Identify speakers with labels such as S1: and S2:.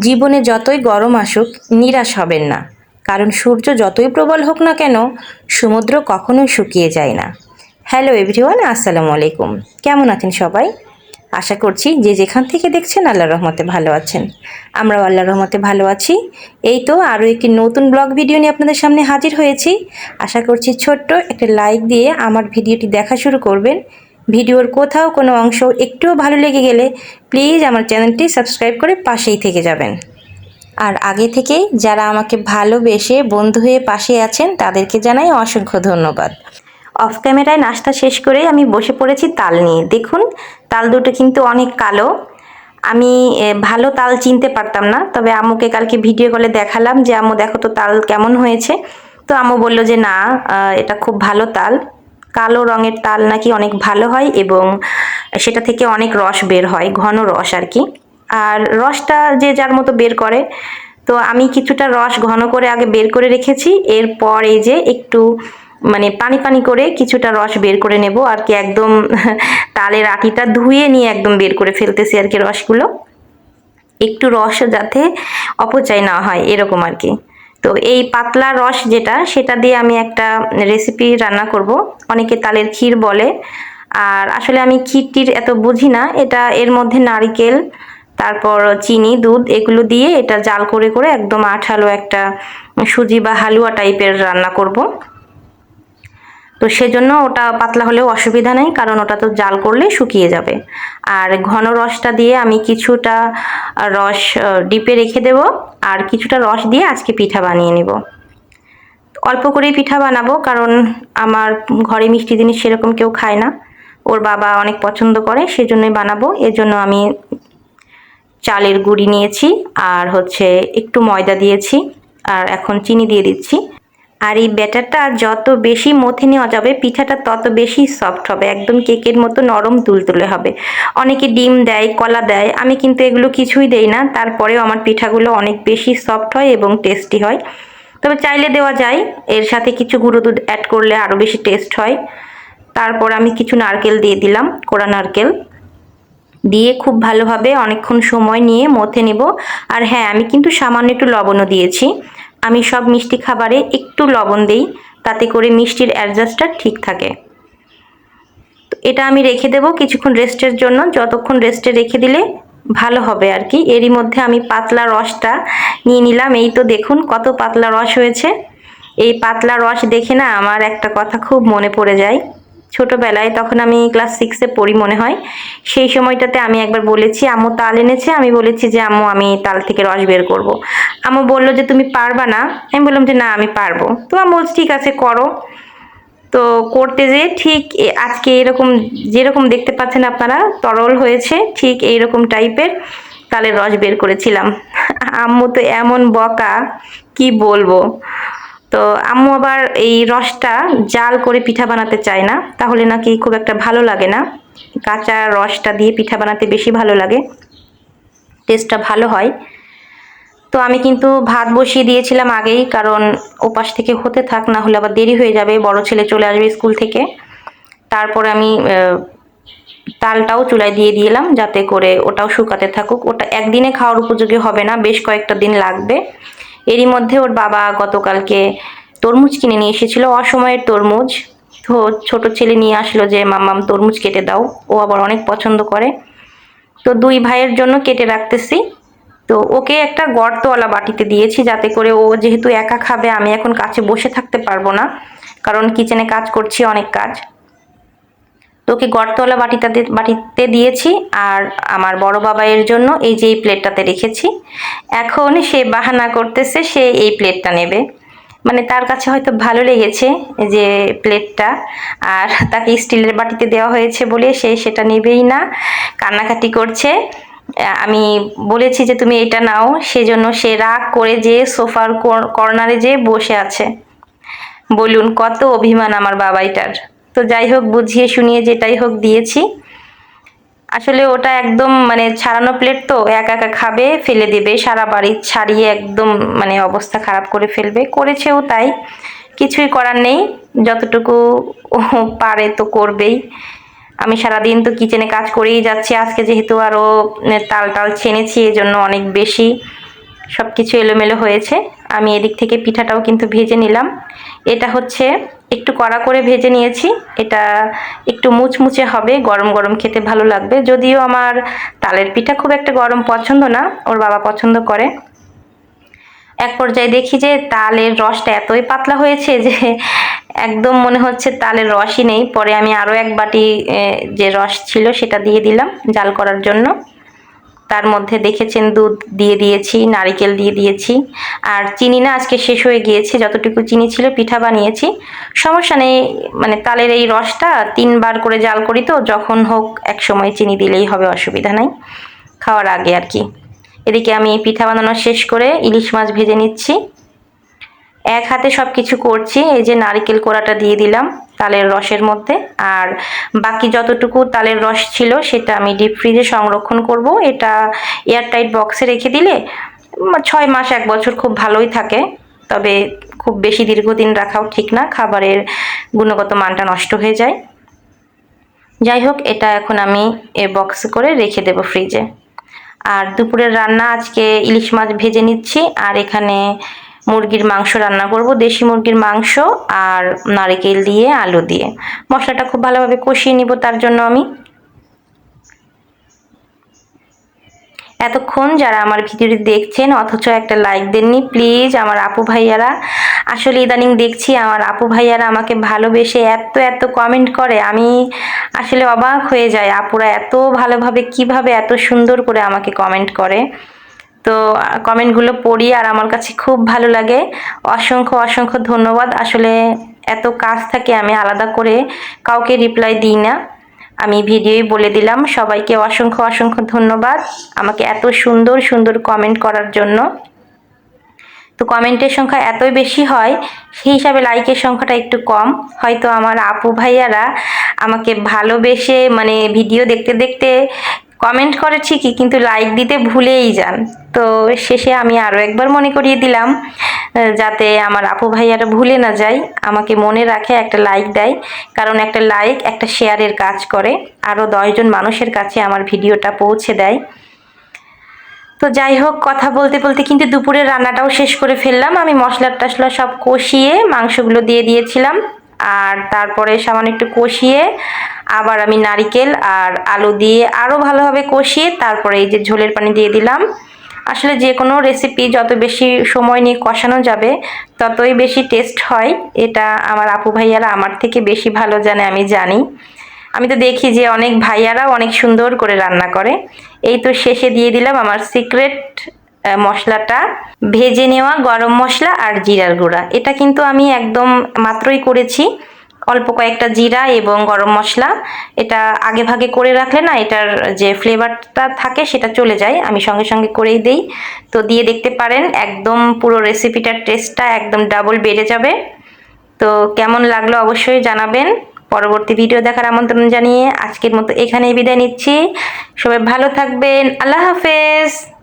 S1: জীবনে যতই গরম আসুক, নিরাশ হবেন না। কারণ সূর্য যতই প্রবল হোক না কেন, সমুদ্র কখনোই শুকিয়ে যায় না। হ্যালো এভরিওয়ান, আসসালামু আলাইকুম। কেমন আছেন সবাই? আশা করছি যে যেখান থেকে দেখছেন আল্লাহ রহমতে ভালো আছেন। আমরাও আল্লাহ রহমতে ভালো আছি। এই তো আরও একটি নতুন ব্লগ ভিডিও নিয়ে আপনাদের সামনে হাজির হয়েছি। আশা করছি ছোট্ট একটা লাইক দিয়ে আমার ভিডিওটি দেখা শুরু করবেন। ভিডিওর কোথাও কোনো অংশ একটুও ভালো লেগে গেলে প্লিজ আমার চ্যানেলটি সাবস্ক্রাইব করে পাশেই থেকে যাবেন। আর আগে থেকেই যারা আমাকে ভালোবেসে বন্ধু হয়ে পাশে আছেন, তাদেরকে জানাই অসংখ্য ধন্যবাদ। অফ ক্যামেরায় নাস্তা শেষ করে আমি বসে পড়েছি তাল নিয়ে। দেখুন, তাল দুটো কিন্তু অনেক কালো। আমি ভালো তাল চিনতে পারতাম না, তবে আম্মুকে কালকে ভিডিও কলে দেখালাম যে, আম্মু, দেখো তো তাল কেমন হয়েছে? তো আম্মু বলল যে, না এটা খুব ভালো তাল। কালো রঙের তাল নাকি অনেক ভালো হয় এবং সেটা থেকে অনেক রস বের হয়, ঘন রস আর কি আর রসটা যে যার মতো বের করে, তো আমি কিছুটা রস ঘন করে আগে বের করে রেখেছি, এরপর এই যে একটু মানে পানি পানি করে কিছুটা রস বের করে নেব, আর কি একদম তালের আটিটা ধুয়ে নিয়ে একদম বের করে ফেলতেছি আর কি রসগুলো। একটু রস যাতে অপচয় না হয়, এরকম আর কি। তো এই পাতলা রস যেটা, সেটা দিয়ে আমি একটা রেসিপি রান্না করব। অনেকে তালের ক্ষীর বলে। আর আসলে আমি ক্ষীরটির এত বুঝি না, এটা এর মধ্যে নারিকেল, তারপর চিনি, দুধ, এগুলো দিয়ে এটা জাল করে করে একদম আঠালো একটা সুজি বা হালুয়া টাইপের রান্না করব। তো সেজন্য ওটা পাতলা হলেও অসুবিধা নেই, কারণ ওটা তো জাল করলে শুকিয়ে যাবে। আর ঘন রসটা দিয়ে আমি কিছুটা রস ডিপে রেখে দেব, আর কিছুটা রস দিয়ে আজকে পিঠা বানিয়ে নেব। অল্প করেই পিঠা বানাবো, কারণ আমার ঘরে মিষ্টি জিনিস সেরকম কেউ খায় না। ওর বাবা অনেক পছন্দ করে, সেজন্যই বানাবো। এজন্য আমি চালের গুঁড়ি নিয়েছি, আর হচ্ছে একটু ময়দা দিয়েছি, আর এখন চিনি দিয়ে দিচ্ছি। আর এই ব্যাটারটা যত বেশি মথে নেওয়া যাবে, পিঠাটা তত বেশি সফট হবে, একদম কেকের মতো নরম তুলতুলে হবে। অনেকে ডিম দেয়, কলা দেয়, আমি কিন্তু এগুলো কিছুই দেই না, তারপরেও আমার পিঠাগুলো অনেক বেশি সফট হয় এবং টেস্টি হয়। তবে চাইলে দেওয়া যায়, এর সাথে কিছু গুঁড়ো দুধ অ্যাড করলে আরও বেশি টেস্ট হয়। তারপর আমি কিছু নারকেল দিয়ে দিলাম, কোড়া নারকেল। দিয়ে খুব ভালোভাবে অনেকক্ষণ সময় নিয়ে মথে নেব। আর হ্যাঁ আমি কিন্তু সামান্য একটু লবণও দিয়েছি। আমি সব মিষ্টি খাবারে একটু লবণ দেই, তাতে করে মিষ্টির অ্যাডজাস্টটা ঠিক থাকে। তো এটা আমি রেখে দেব কিছুক্ষণ রেস্টের জন্য। যতক্ষণ রেস্টে রেখে দিলে ভালো হবে আর কি। এরই মধ্যে আমি পাতলা রসটা নিয়ে নিলাম। এই তো দেখুন কত পাতলা রস হয়েছে। এই পাতলা রস দেখে না আমার একটা কথা খুব মনে পড়ে যায়। ছোটবেলায় তখন আমি ক্লাস সিক্সে পড়ি মনে হয়। সেই সময়টাতে আমি একবার বলেছি, আম্মু তাল এনেছে? আমি বলেছি যে, আম্মু, আমি তাল থেকে রস বের করব। আম্মু বলল যে, তুমি পারবা না? আমি বললাম যে, না, আমি পারব। তো আম্মু বলছে, ঠিক আছে, করো। তো করতে যে ঠিক আজকে এরকম যেরকম দেখতে পাচ্ছেন আপনারা, তরল হয়েছে, ঠিক এইরকম টাইপের তালের রস বের করেছিলাম। আম্মু তো এমন বকা, কি বলব? তো আম্মু আবার এই রসটা জাল করে পিঠা বানাতে চায় না, তাহলে নাকি খুব একটা ভালো লাগে না। কাঁচা রসটা দিয়ে পিঠা বানাতে বেশি ভালো লাগে। টেস্টটা ভালো হয়। তো আমি কিন্তু ভাত বসিয়ে দিয়েছিলাম আগেই, কারণ ওপাশ থেকে হতে থাক, না হলে আবার দেরি হয়ে যাবে, বড় ছেলে চলে আসবে স্কুল থেকে। তারপর আমি তালটাও চুলায় দিয়ে দিলাম, যাতে করে ওটাও শুকাতে থাকুক। ওটা একদিনে খাওয়ার উপযোগী হবে না, বেশ কয়েকটা দিন লাগবে। এরই মধ্যে ওর বাবা গতকালকে তরমুজ কিনে নিয়ে এসেছিল, অসময়ের তরমুজ। তো ছোট ছেলে নিয়ে আসলো যে, মাম্মাম, তরমুজ কেটে দাও। ও আবার অনেক পছন্দ করে। তো দুই ভাইয়ের জন্য কেটে রাখতেছি। তো ওকে একটা গর্তওয়ালা বাটিতে দিয়েছি যাতে করে ও যেহেতু একা খাবে, আমি এখন কাছে বসে থাকতে পারব না। কারণ কিচেনে কাজ করছি, অনেক কাজ। তো ওকে গর্তওয়ালা বাটিটাতে বাটিতে দিয়েছি আর আমার বড় বাবাইয়ের জন্য এই যে এই প্লেটটাতে রেখেছি। এখন সে বাহানা করতেছে, সে এই প্লেটটা নেবে। মানে তার কাছে হয়তো ভালো লেগেছে যে প্লেটটা, আর তাকে স্টিলের বাটিতে দেওয়া হয়েছে বলে সে সেটা নেবেই না, কান্নাকাটি করছে। আমি বলেছি যে তুমি এটা নাও, সেজন্য সে রাগ করে যে সোফার কর্নারে যে বসে আছে। বলুন, কত অভিমান আমার বাবাইটার। তো যাই হোক, বুঝিয়ে শুনিয়ে যেটাই হোক দিয়েছি। আসলে ওটা একদম মানে ছাড়ানো প্লেট তো, একা একা খাবে, ফেলে দেবে, সারা বাড়ি ছাড়িয়ে একদম মানে অবস্থা খারাপ করে ফেলবে। করেছেও তাই, কিছুই করার নেই, যতটুকু পারে তো করবেই। আমি সারাদিন তো কিচেনে কাজ করেই যাচ্ছি, আজকে যেহেতু আরও তাল টাল ছেনেছি, এজন্য অনেক বেশি সব কিছু এলোমেলো হয়েছে। আমি এদিক থেকে পিঠাটাও কিন্তু ভেজে নিলাম। এটা হচ্ছে একটু কড়া করে ভেজে নিয়েছি। এটা একটু মুচমুচে হবে, গরম গরম খেতে ভালো লাগবে। যদিও আমার তালের পিঠা খুব একটা গরম পছন্দ না, ওর বাবা পছন্দ করে। এক পর্যায়ে দেখি যে তালের রসটা এতই পাতলা হয়েছে যে একদম মনে হচ্ছে তালের রসই নেই। পরে আমি আরও এক বাটি যে রস ছিল সেটা দিয়ে দিলাম জাল করার জন্য। তার মধ্যে দেখেছেন দুধ দিয়ে দিয়েছি, নারিকেল দিয়ে দিয়েছি। আর চিনি না, আজকে শেষ হয়ে গিয়েছে, যতটুকু চিনি ছিল পিঠা বানিয়েছি। সমস্যা নেই মানে তালের এই রসটা তিনবার করে জাল করি তো, যখন হোক এক সময় চিনি দিলেই হবে, অসুবিধা নাই। খাওয়ার আগে আর কি। এদিকে আমি পিঠা বানানো শেষ করে ইলিশ মাছ ভেজে নিচ্ছি। এক হাতে সব কিছু করছি, এই যে নারকেল কোড়াটা দিয়ে দিলাম তালের রসের মধ্যে। আর বাকি যতটুকু তালের রস ছিল সেটা আমি ডিপ ফ্রিজে সংরক্ষণ করব। এটা এয়ারটাইট বক্সে রেখে দিলে ছয় মাস, এক বছর খুব ভালোই থাকে। তবে খুব বেশি দীর্ঘদিন রাখাও ঠিক না, খাবারের গুণগত মানটা নষ্ট হয়ে যায়। যাই হোক, এটা এখন আমি এ বক্স করে রেখে দেবো ফ্রিজে আর দুপুরের রান্না, আজকে ইলিশ মাছ ভেজে নিচ্ছি। আর এখানে মুরগির মাংস রান্না করব, দেশি মুরগির মাংস আর নারকেল দিয়ে আলু দিয়ে। মশলাটা খুব ভালোভাবে কষিয়ে নিব, তার জন্য আমি। এতক্ষণ যারা আমার ভিডিওটি দেখছেন, অথচ একটা লাইক দেননি, প্লিজ আমার আপু ভাইয়ারা, আসলে ইদানিং দেখছি আমার আপু ভাইয়ারা আমাকে ভালোবেসে এত এত কমেন্ট করে। আমি আসলে অবাক হয়ে যাই, আপুরা এত ভালোভাবে, কীভাবে এত সুন্দর করে আমাকে কমেন্ট করে। তো, কমেন্টগুলো পড়ি আর আমার কাছে খুব ভালো লাগে। অসংখ্য অসংখ্য ধন্যবাদ। আসলে এত কাজ থাকে, আমি আলাদা করে কাউকে রিপ্লাই দিই না। আমি ভিডিওই বলে দিলাম। সবাইকে অসংখ্য অসংখ্য ধন্যবাদ আমাকে এত সুন্দর সুন্দর কমেন্ট করার জন্য। তো কমেন্টের সংখ্যা এতই বেশি হয়, সেই হিসাবে লাইকের সংখ্যাটা একটু কম। হয়তো আমার আপু ভাইয়ারা আমাকে ভালোবেসে মানে ভিডিও দেখতে দেখতে কমেন্ট করে ঠিকই, কিন্তু লাইক দিতে ভুলেই যান। তো শেষে আমি আরও একবার মনে করিয়ে দিলাম যাতে আমার আপু ভাইয়ারা ভুলে না যায়, আমাকে মনে রাখে, একটা লাইক দেয়। কারণ একটা লাইক একটা শেয়ারের কাজ করে। আরও দশজন মানুষের কাছে আমার ভিডিওটা পৌঁছে দেয়। তো যাই হোক, কথা বলতে বলতে কিন্তু দুপুরের রান্নাটাও শেষ করে ফেললাম। আমি মশলা টশলা সব কষিয়ে মাংসগুলো দিয়ে দিয়েছিলাম। আর তারপরে সামান্য একটু কষিয়ে আবার আমি নারিকেল আর আলু দিয়ে আরও ভালোভাবে কষিয়ে তারপরে এই যে ঝোলের পানি দিয়ে দিলাম। আসলে যে কোনো রেসিপি যত বেশি সময় নিয়ে কষানো যাবে, ততই বেশি টেস্ট হয়। এটা আমার আপু ভাইয়ারা আমার থেকে বেশি ভালো জানে, আমি জানি। আমি তো দেখি যে অনেক ভাইয়ারাও অনেক সুন্দর করে রান্না করে। এই তো শেষে দিয়ে দিলাম আমার সিক্রেট মশলাটা। ভেজে নেওয়া গরম মশলা আর জিরার গুঁড়া। এটা কিন্তু আমি একদম মাত্রই করেছি। অল্প কয়েকটা জিরা এবং গরম মশলা। এটা আগে ভাগে করে রাখলে না এটার যে ফ্লেভারটা থাকে সেটা চলে যায়। আমি সঙ্গে সঙ্গে করেই দেই। তো দিয়ে দেখতে পারেন, একদম পুরো রেসিপিটার টেস্টটা একদম ডাবল বেড়ে যাবে। তো কেমন লাগল অবশ্যই জানাবেন। পরবর্তী ভিডিও দেখার আমন্ত্রণ জানিয়ে আজকের মতো এখানেই বিদায় নিচ্ছি। সবাই ভালো থাকবেন। আল্লাহ হাফেজ।